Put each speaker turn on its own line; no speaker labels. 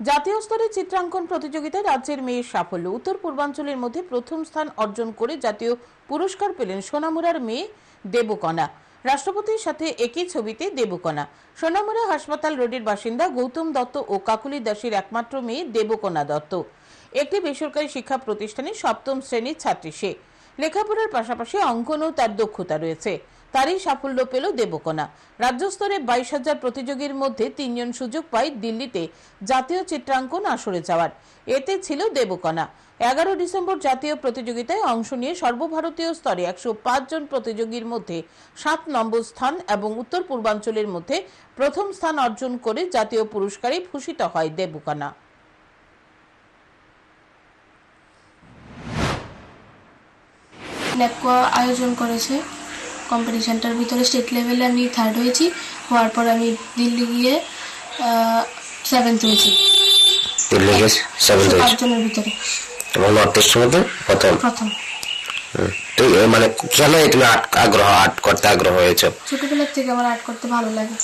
জাতীয় স্তরে চিত্রাঙ্কন প্রতিযোগিতায় রাজ্যের মেয়ের সাফল্য। উত্তর পূর্বাঞ্চলের মধ্যে প্রথম স্থান অর্জন করে জাতীয় পুরস্কার পেলেন সোনামুরার মেয়ে দেবকণা। রাষ্ট্রপতির সাথে একই ছবিতে দেবকণা। সোনামুরা হাসপাতাল রোডের বাসিন্দা গৌতম দত্ত ও কাকুলি দাসের একমাত্র মেয়ে দেবকণা দত্ত। একটি বেসরকারি শিক্ষা প্রতিষ্ঠানে সপ্তম শ্রেণির ছাত্রী সে। লেখাপড়ার পাশাপাশি অঙ্কনও তার দক্ষতা রয়েছে। তারই সাফল্য পেল দেবকোনা। রাজ্য স্তরে বাইশ হাজার প্রতিযোগীর মধ্যে তিনজন সুযোগ পায় দিল্লিতে জাতীয় চিত্রাঙ্কন আসরে যাওয়ার। এতে ছিল দেবকোনা। এগারো ডিসেম্বর জাতীয় প্রতিযোগিতায় অংশ নিয়ে সর্বভারতীয় স্তরে একশো জন প্রতিযোগীর মধ্যে সাত নম্বর স্থান এবং উত্তর পূর্বাঞ্চলের মধ্যে প্রথম স্থান অর্জন করে জাতীয় পুরস্কারে ভূষিত হয় দেবকোনা।
ন্যাপকো আয়োজন করেছে কম্পিটিশনটার ভিতরে স্টেট লেভেলে আমি থার্ড হয়েছি। হওয়ার পর আমি দিল্লি গিয়ে সেভেন্থ হয়েছি।
দিল্লি গিয়ে সেভেন্থ হয়েছে।
পাঁচজনের ভিতরে।
এবং নর্থ ইস্টের মধ্যে প্রথম।
প্রথম।
তো মানে কেন তুমি আগ্রহ আর্ট করতে আগ্রহ হয়েছো?
ছোটবেলার থেকে আমার আর্ট করতে ভালো লাগে।